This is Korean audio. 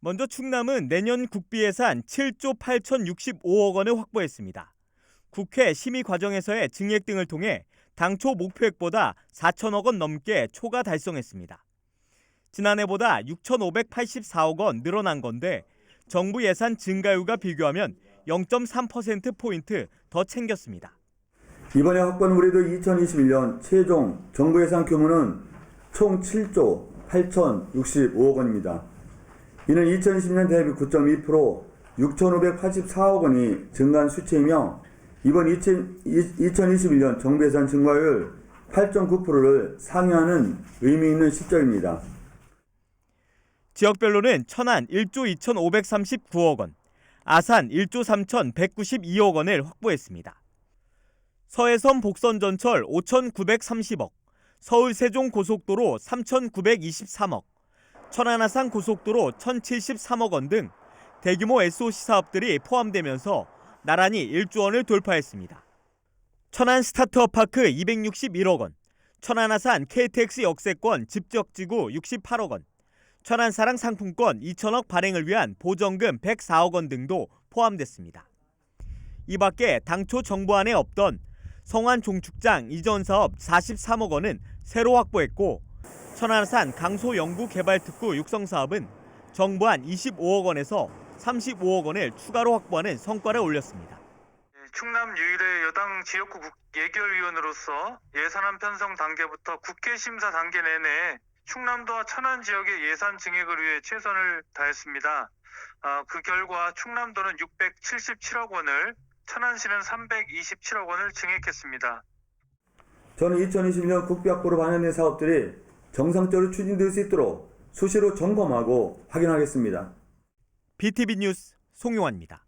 먼저 충남은 내년 국비 예산 7조 8,065억 원을 확보했습니다. 국회 심의 과정에서의 증액 등을 통해 당초 목표액보다 4천억 원 넘게 초과 달성했습니다. 지난해보다 6,584억 원 늘어난 건데 정부 예산 증가율과 비교하면 0.3%포인트 더 챙겼습니다. 이번에 확보한 우리도 2021년 최종 정부 예산 규모는 총 7조 8,065억 원입니다. 이는 2020년 대비 9.2% 6,584억 원이 증가한 수치이며 이번 2000, 2021년 정부 예산 증가율 8.9%를 상회하는 의미 있는 시점입니다. 지역별로는 천안 1조 2,539억 원, 아산 1조 3,192억 원을 확보했습니다. 서해선 복선 전철 5,930억, 서울 세종 고속도로 3,923억, 천안 아산 고속도로 1,073억 원 등 대규모 SOC 사업들이 포함되면서 나란히 1조 원을 돌파했습니다. 천안 스타트업 파크 261억 원, 천안 아산 KTX 역세권 집적지구 68억 원, 천안 사랑 상품권 2천억 발행을 위한 보정금 104억 원 등도 포함됐습니다. 이 밖에 당초 정부안에 없던 성안 종축장 이전 사업 43억 원은 새로 확보했고 천안산 강소 연구 개발 특구 육성 사업은 정부안 25억 원에서 35억 원을 추가로 확보하는 성과를 올렸습니다. 예, 충남 유일의 여당 지역구 국- 예결위원으로서 예산안 편성 단계부터 국회 심사 단계 내내 충남도와 천안 지역의 예산 증액을 위해 최선을 다했습니다. 아, 그 결과 충남도는 677억 원을, 천안시는 327억 원을 증액했습니다. 저는 2021년 국비 확보로 반영된 사업들이 정상적으로 추진될 수 있도록 수시로 점검하고 확인하겠습니다. BTV 뉴스 송용환입니다.